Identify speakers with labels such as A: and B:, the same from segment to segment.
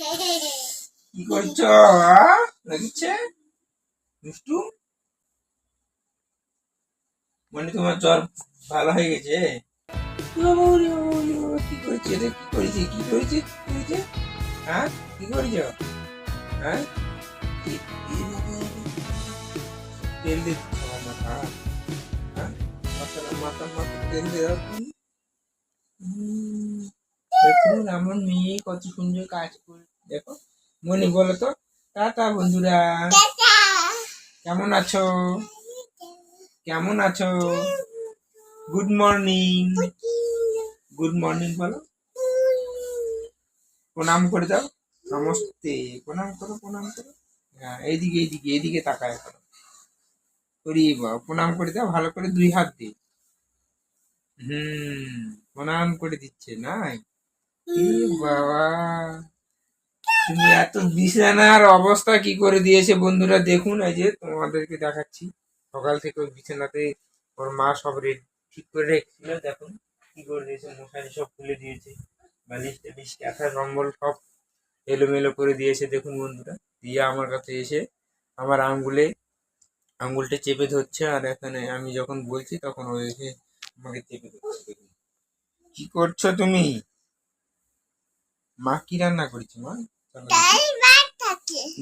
A: কি করছ লাগছে? দুষ্টু? মানে তোমার জ্বর ভালো হয়ে গেছে? কি রে? কি করেছে কি করেছে হ্যাঁ? কি হ্যাঁ? তেল মাথা। হ্যাঁ? মাথা মাথা মাথা, তেল দেখুন, আমার মেয়ে কত সুন্দর কাজ করে দেখো মনি বলো তো টাটা বন্ধুরা। কেমন আছো? কেমন আছো? Good morning. গুড মর্নিং বলো। প্রণাম করে দাও। নমস্তে। প্রণাম করো প্রণাম করো। হ্যাঁ এইদিকে এইদিকে এইদিকে তাকায় করো। করি বাবা প্রণাম করে দাও ভালো করে দুই হাত দিয়ে। হুম প্রণাম করে দিচ্ছে নাই? বাবা। তুমি এত বিছানার অবস্থা কি করে দিয়েছে বন্ধুরা? দেখুন, এই যে তোমাদেরকে দেখাচ্ছি। সকাল থেকে ওই বিছানাতে ওর মা সব রেডি ঠিক করে রেখেছিল। দেখুন কি করে দিয়েছে। মশারি সব খুলে দিয়েছে। বালিশ টালিশ, কাঁথা, কম্বল সব এলোমেলো করে দিয়েছে। দেখুন বন্ধুরা, দিয়ে আমার কাছে এসে আমার আঙ্গুলে আঙ্গুলটা চেপে ধরছে। আর এখানে আমি যখন বলছি, তখন ও এসে আমাকে চেপে ধরছে। কি করছ তুমি? মা কি রান্না করেছে, মা।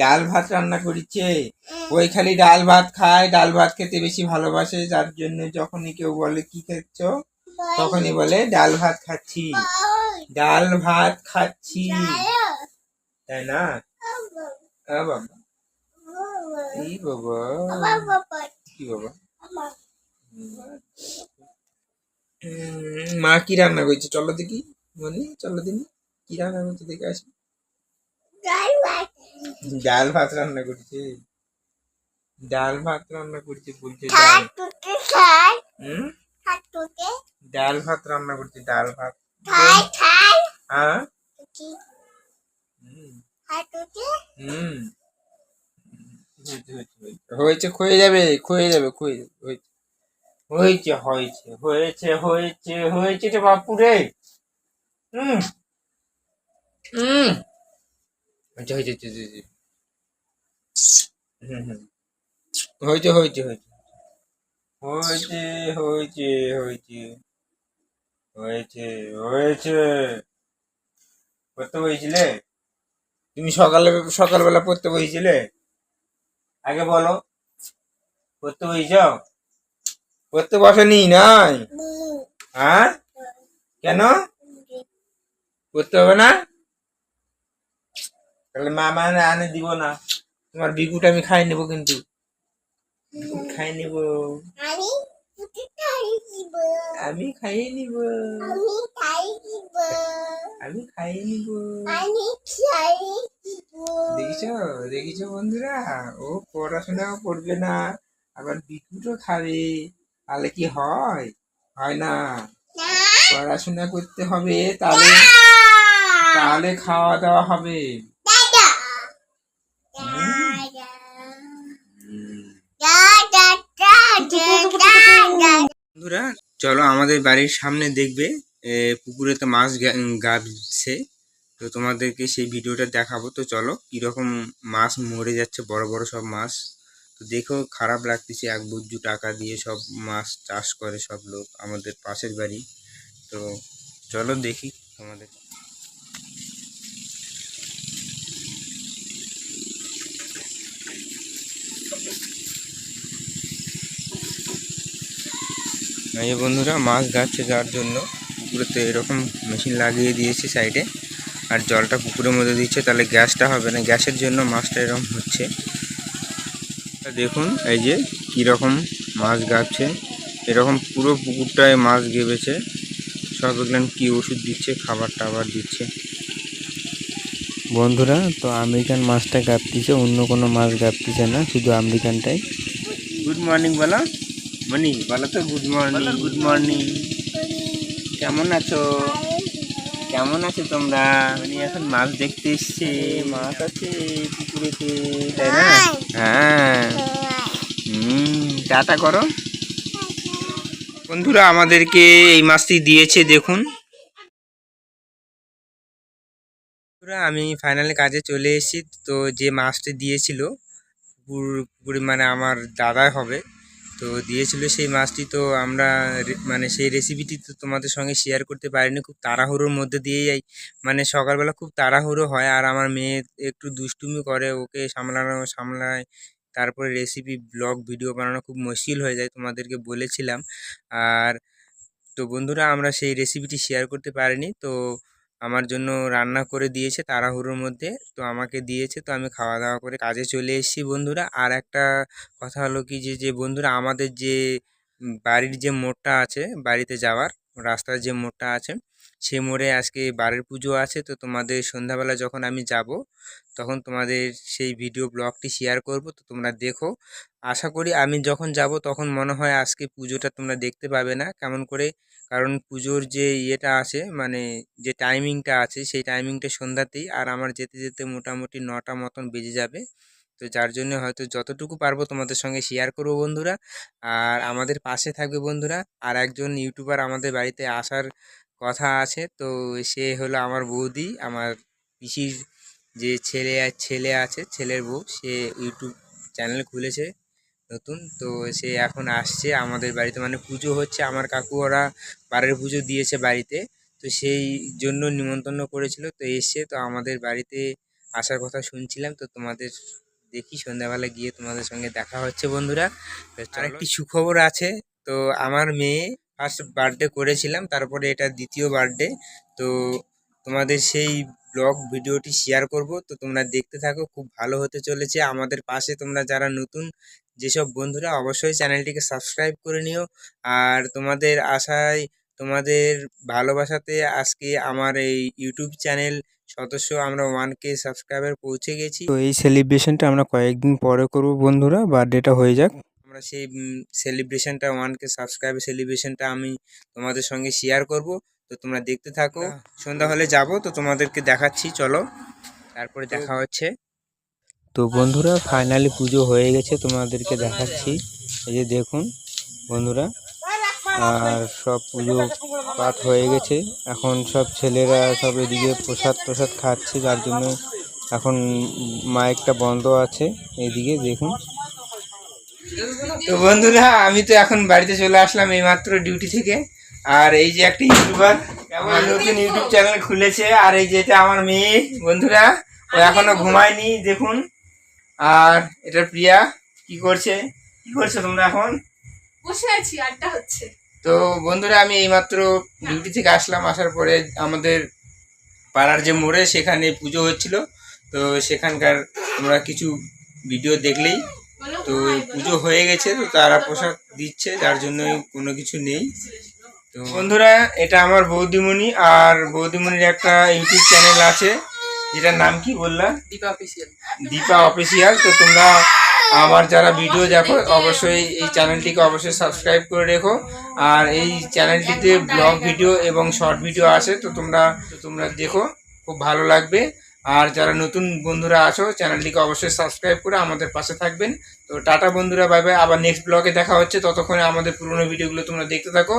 A: ডাল ভাত রান্না করেছে। ওই খালি ডাল ভাত খায় ডাল ভাত খেতে বেশি ভালোবাসে যার জন্য যখনই কেউ বলে কি খাচ্ছ? তখনই বলে ডাল ভাত খাচ্ছি। ডাল ভাত খাচ্ছি। তাই না? বাবা। এই বাবা। কি বাবা? মা কি রান্না করেছে? চলো দেখি। মনে চলো দিনি কি রান্না করছে? দেখে আসি। ডাল ভাত রান্না করেছে। ডাল ভাত রান্না করেছে বলছে ডাল। ভাত রান্না করছে ডাল ভাত। হ্যাঁ? হুম। হয়েছে ক্ষয়ে যাবে ক্ষয়ে যাবে ক্ষয়ে যাবে হয়েছে। হয়েছে হয়েছে হয়েছে হয়েছে হয়েছে রে বাপু রে। হুম। হুম। হয়েছে হয়েছে। হইতে হয়েছে হয়েছে পড়তে তুমি সকালে, সকালবেলা পড়তে বসেছিলে? আগে বলো। পড়তে বসেছ? পড়তে বসেনি, নাই? হ্যাঁ? কেন? পড়তে হবে না? তাহলে মা মানে আনে দিব না। তোমার বিকুট আমি খাই নেব কিন্তু। বিকুট খাই নেব। আমি খাইয়ে নিব। আমি খাইয়ে নিব। দেখিছো? দেখিছো বন্ধুরা? ও পড়াশোনাও করবে না। আবার বিকুটও খাবে। তাহলে কি হয়? হয় না। পড়াশোনা করতে হবে তাহলে তাহলে খাওয়া দাওয়া হবে। বন্ধুরা, চলো আমাদের বাড়ির সামনে দেখবে। পুকুরে তো মাছ গাবছে তো তোমাদেরকে সেই ভিডিওটা দেখাবো। তো চলো, কীরকম মাছ মরে যাচ্ছে, বড় বড় সব মাছ। তো দেখো, খারাপ লাগতেছে। এক বুজ্জু টাকা দিয়ে সব মাছ চাষ করে সব লোক, আমাদের পাশের বাড়ি। তো চলো দেখি তোমাদের। এই যে বন্ধুরা মাছ গাচ্ছে যার জন্য পুকুরেতে এরকম মেশিন লাগিয়ে দিয়েছে সাইডে আর জলটা পুকুরের মধ্যে দিচ্ছে তাহলে গ্যাসটা হবে না। গ্যাসের জন্য মাছটা এরকম হচ্ছে। তা দেখুন এই যে কীরকম মাছ গাচ্ছে এরকম পুরো পুকুরটায় মাছ গেবেছে। সব এগুলো কী ওষুধ দিচ্ছে? খাবার টাবার দিচ্ছে? বন্ধুরা তো আমেরিকান মাছটা গাপতিছে অন্য কোনো মাছ গাপতিছে না শুধু আমেরিকানটাই। গুড মর্নিং বলো। মনি বলো তো? গুড মর্নিং গুড মর্নিং কেমন আছো? কেমন আছো তোমরা? মানে এখন মাছ দেখতে এসছে। মাছ আছে পুকুরেতে তাই না? হ্যাঁ। হুম টাটা করো। বন্ধুরা আমাদেরকে এই মাছটি দিয়েছে দেখুন। বন্ধুরা, আমি ফাইনালি কাজে চলে এসেছি। তো যে মাছটি দিয়েছিল পুকুর পুকুরে মানে আমার দাদাই হবে। তো দিয়েছিল সেই মাছটি, তো আমরা মানে সেই রেসিপিটি তো তোমাদের সঙ্গে শেয়ার করতে পারিনি। খুব তাড়াহুড়োর মধ্যে দিয়ে যাই মানে সকালবেলা খুব তাড়াহুড়ো হয় আর আমার মেয়ে একটু দুষ্টুমি করে, ওকে সামলানো, সামলায়। তারপরে রেসিপি ব্লগ ভিডিও বানানো খুব মুশকিল হয়ে যায়, তোমাদেরকে বলেছিলাম। আর তো বন্ধুরা, আমরা সেই রেসিপিটি শেয়ার করতে পারিনি। তো আমার জন্য রান্না করে দিয়েছে তাড়াহুড়োর মধ্যে। তো আমাকে দিয়েছে, তো আমি খাওয়া দাওয়া করে কাজে চলে এসেছি বন্ধুরা। আর একটা কথা হলো কি যে যে বন্ধুরা আমাদের যে বাড়ির যে মোড়টা আছে, বাড়িতে যাওয়ার, রাস্তার যে মোড়টা আছে, সে মোড়ে আজকে বাড়ির পুজো আছে। তো তোমাদের সন্ধ্যাবেলা যখন আমি যাব, তখন তোমাদের সেই ভিডিও ব্লগটি শেয়ার করব। তো তোমরা দেখো। আশা করি আমি যখন যাব, তখন মনে হয় আজকে পুজোটা তোমরা দেখতে পাবে না। কেমন করে কারণ পুজোর যে ইয়েটা আছে মানে যে টাইমিংটা আছে, সেই টাইমিংটা সন্ধ্যাতেই আর আমার যেতে যেতে মোটামুটি নটা মতন বেজে যাবে। তো যার জন্য হয়তো যতটুকু পারব তোমাদের সঙ্গে শেয়ার করব বন্ধুরা। আর আমাদের পাশে থাকবে বন্ধুরা, আর একজন ইউটিউবার আমাদের বাড়িতে আসার কথা আছে। তো সে হলো আমার বৌদি, আমার পিসির যে ছেলে ছেলে আছে, ছেলের বউ, সে ইউটিউব চ্যানেল খুলেছে। নতুন। তো সে এখন আসছে আমাদের বাড়িতে। মানে পুজো হচ্ছে আমার কাকু ওরা বারের পুজো দিয়েছে বাড়িতে। তো সেই জন্য নিমন্ত্রণ করেছিল। তো এসছে তো আমাদের বাড়িতে আসার কথা শুনছিলাম। তো তোমাদের দেখি সন্ধ্যাবেলা গিয়ে তোমাদের সঙ্গে দেখা হচ্ছে বন্ধুরা। আরেকটি সুখবর আছে। তো আমার মেয়ে ফার্স্ট বার্থডে করেছিলাম। তারপরে এটা দ্বিতীয় বার্থডে তো তোমাদের সেই ব্লগ ভিডিওটি শেয়ার করব। তো তোমরা দেখতে থাকো খুব ভালো হতে চলেছে। আমাদের পাশে তোমরা যারা নতুন যেসব বন্ধুরা অবশ্যই চ্যানেলটিকে সাবস্ক্রাইব করে নিও। আর তোমাদের আশায় তোমাদের ভালোবাসাতে আজকে আমার এই ইউটিউব চ্যানেল সদস্য আমরা ওয়ান কে সাবস্ক্রাইবার পৌঁছে গেছি। তো এই সেলিব্রেশনটা আমরা কয়েকদিন পরে করব বন্ধুরা বার্থডেটা হয়ে যাক। আমরা সেই সেলিব্রেশনটা ওয়ান কে সাবস্ক্রাইবার সেলিব্রেশনটা আমি তোমাদের সঙ্গে শেয়ার করব। তো তোমরা দেখতে থাকো। সন্ধ্যা হলে যাব তো তোমাদেরকে দেখাচ্ছি চলো। তারপরে দেখা হচ্ছে। তো বন্ধুরা ফাইনালি পুজো হয়ে গেছে তোমাদেরকে দেখাচ্ছি। এই যে দেখুন বন্ধুরা আর সব পুজো পাঠ হয়ে গেছে। এখন সব ছেলেরা সব এদিকে প্রসাদ প্রসাদ খাচ্ছে যার জন্য এখন মাইকটা বন্ধ আছে এদিকে দেখুন। তো বন্ধুরা আমি তো এখন বাড়িতে চলে আসলাম এইমাত্র ডিউটি থেকে। আর এই যে একটা ইউটিউবার আমার নতুন ইউটিউব চ্যানেল খুলেছে আর এই যে এটা আমার মেয়ে বন্ধুরা। ও এখনও ঘুমায়নি দেখুন। আর এটা প্রিয়া কি করছে? কি করছ তোমরা এখন?
B: বসে আছি আড্ডা হচ্ছে।
A: তো বন্ধুরা আমি এইমাত্র ডিউটি থেকে আসলাম আসার পরে আমাদের পাড়ার যে মোড়ে সেখানে পুজো হচ্ছিল। তো সেখানকার তোমরা কিছু ভিডিও দেখলেই তো পুজো হয়ে গেছে তো তারা পোশাক দিচ্ছে যার জন্য কোনো কিছু নেই। তো বন্ধুরা এটা আমার বৌদিমণি আর বৌদিমণির একটা ইউটিউব চ্যানেল আছে যেটার নাম কি বললাম
B: দীপা অফিসিয়াল
A: দীপা অফিসিয়াল তো তোমরা আমার যারা ভিডিও দেখো অবশ্যই এই চ্যানেলটিকে অবশ্যই সাবস্ক্রাইব করে রেখো। আর এই চ্যানেলটিতে ব্লগ ভিডিও এবং শর্ট ভিডিও আছে তো তোমরা তো তোমরা দেখো খুব ভালো লাগবে। আর যারা নতুন বন্ধুরা আছো চ্যানেলটিকে অবশ্যই সাবস্ক্রাইব করে আমাদের পাশে থাকবেন। তো টাটা বন্ধুরা বাই বাই আবার নেক্সট ব্লগে দেখা হচ্ছে। ততক্ষণে আমাদের পুরোনো ভিডিওগুলো তোমরা দেখতে থাকো।